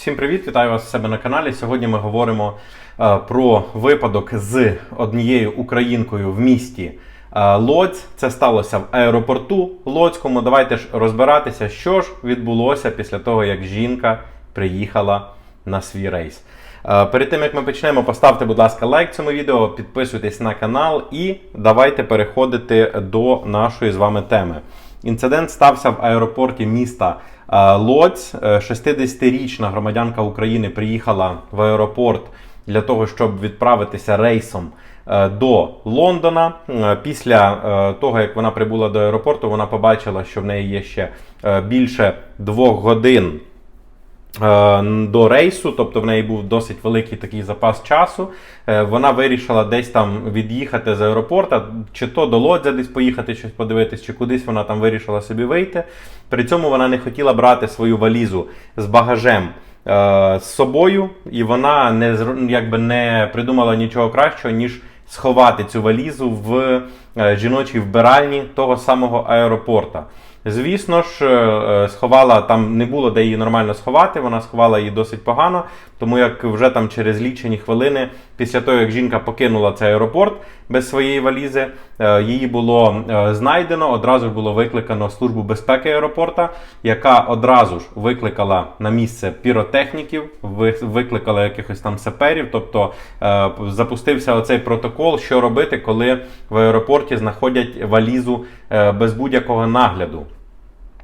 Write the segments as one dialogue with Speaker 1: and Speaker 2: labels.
Speaker 1: Всім привіт, вітаю вас у себе на каналі. Сьогодні ми говоримо е, про випадок з однією українкою в місті е, Лоць. Це сталося в аеропорту Лоцькому. Давайте ж розбиратися, що ж відбулося після того, як жінка приїхала на свій рейс. Е, Перед тим як ми почнемо, поставте, будь ласка, лайк цьому відео, підписуйтесь на канал і давайте переходити до нашої з вами теми. Інцидент стався в аеропорті міста Лоць. Е, 60-річна громадянка України приїхала в аеропорт для того, щоб відправитися рейсом е, до Лондона. Е, Після е, того, як вона прибула до аеропорту, вона побачила, що в неї є ще е, більше двох годин е, до рейсу, тобто в неї був досить великий такий запас часу. Е, Вона вирішила десь там від'їхати з аеропорта, чи то до Лодзя десь поїхати, щось подивитись, чи кудись вона там вирішила собі вийти. При цьому вона не хотіла брати свою валізу з багажем. е, З собою, і вона не якби не придумала нічого кращого, ніж сховати цю валізу в е, жіночій вбиральні того самого аеропорта. Звісно ж, е, е, сховала там не було де її нормально сховати. Вона сховала її досить погано, тому як вже там через лічені хвилини, після того як жінка покинула цей аеропорт без своєї валізи, е, її було знайдено. Одразу ж було викликано службу безпеки аеропорта, яка одразу ж викликала на місце піротехніків, викликала якихось там саперів. Тобто запустився оцей протокол, що робити, коли в аеропорті знаходять валізу без будь-якого нагляду.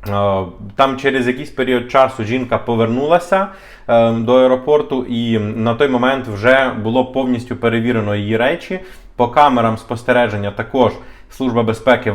Speaker 1: Е, Там через якийсь період часу жінка повернулася е, до аеропорту, і на той момент вже було повністю перевірено її речі. По камерам спостереження також служба безпеки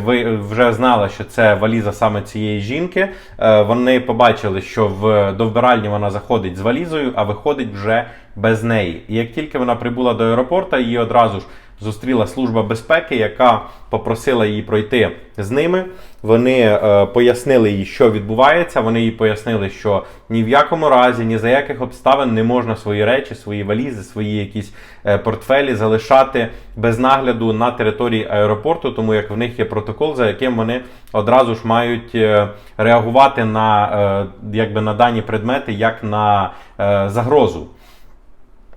Speaker 1: вже знала, що це валіза саме цієї жінки. Е, Вони побачили, що в до вбиральні вона заходить з валізою, а виходить вже без неї. І як тільки вона прибула до аеропорту, її одразу ж зустріла служба безпеки, яка попросила її пройти з ними. Вони е, пояснили їй, що відбувається. Вони їй пояснили, що ні в якому разі, ні за яких обставин не можна свої речі, свої валізи, свої якісь е, портфелі залишати без нагляду на території аеропорту, тому як в них є протокол, за яким вони одразу ж мають е, реагувати на, е, якби на дані предмети як на е, загрозу.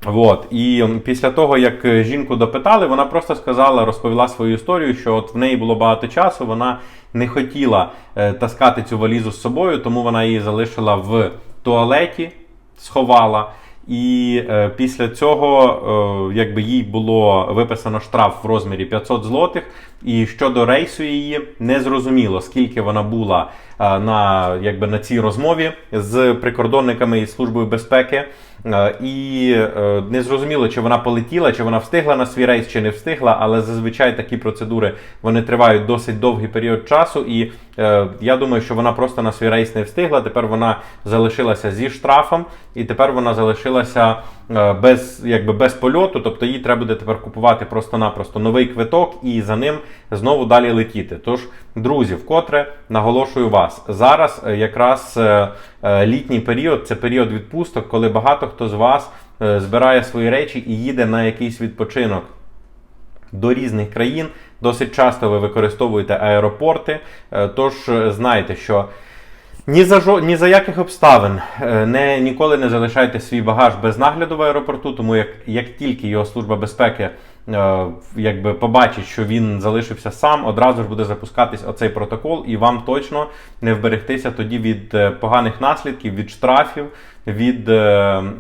Speaker 1: От. І після того, як е, жінку допитали, вона просто сказала, розповіла свою історію, що от в неї було багато часу, вона не хотіла е, таскати цю валізу з собою, тому вона її залишила в туалеті, сховала. І е, після цього, е, якби їй було виписано штраф в розмірі 500 злотих. І щодо рейсу її не зрозуміло, скільки вона була е, на, якби, на цій розмові з прикордонниками і службою безпеки. Е, І е, не зрозуміло, чи вона полетіла, чи вона встигла на свій рейс, чи не встигла. Але зазвичай такі процедури вони тривають досить довгий період часу. І я думаю, що вона просто на свій рейс не встигла. Тепер вона залишилася зі штрафом, і тепер вона залишилася е, без, якби, без польоту. Тобто їй треба буде тепер купувати просто-напросто новий квиток і за ним знову далі летіти. Тож, друзі, вкотре наголошую вас зараз е, якраз е, е, літній період це період відпусток, коли багато хто з вас е, збирає свої речі і їде на якийсь відпочинок до різних країн. Досить часто ви використовуєте аеропорти. Е, Тож знаєте, знайте, що ні за жо... ні за яких обставин е, не, ніколи не залишайте свій багаж без нагляду в аеропорту, тому як, як тільки його служба безпеки е, якби побачить, що він залишився сам, одразу ж буде запускатись оцей протокол, і вам точно не вберегтися тоді від е, поганих наслідків, від штрафів, від е,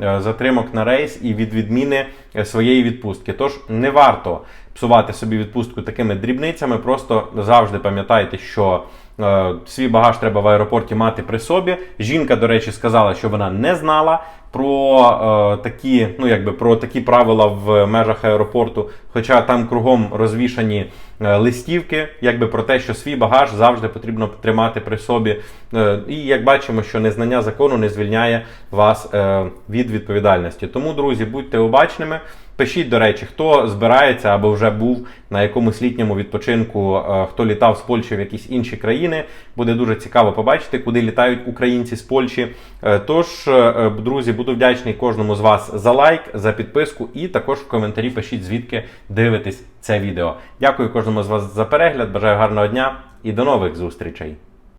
Speaker 1: е, затримок на рейс і від відміни е, своєї відпустки. Тож не варто псувати собі відпустку такими дрібницями, просто завжди пам'ятайте, що. Е, Свій багаж треба в аеропорті мати при собі. Жінка, до речі, сказала, що вона не знала про е, такі, ну якби про такі правила в межах аеропорту. Хоча там кругом розвішані е, листівки, якби про те, що свій багаж завжди потрібно тримати при собі. Е, і як бачимо, що незнання закону не звільняє вас е, від відповідальності. Тому, друзі, будьте обачними. Пишіть, до речі, хто збирається або вже був на якомусь літньому відпочинку, е, хто літав з Польщі в якісь інші країни. Буде дуже цікаво побачити, куди літають українці з Польщі. Е, Тож, е, друзі, буду вдячний кожному з вас за лайк, за підписку і також в коментарі пишіть, звідки дивитесь це відео. Дякую кожному з вас за перегляд. Бажаю гарного дня і до нових зустрічей.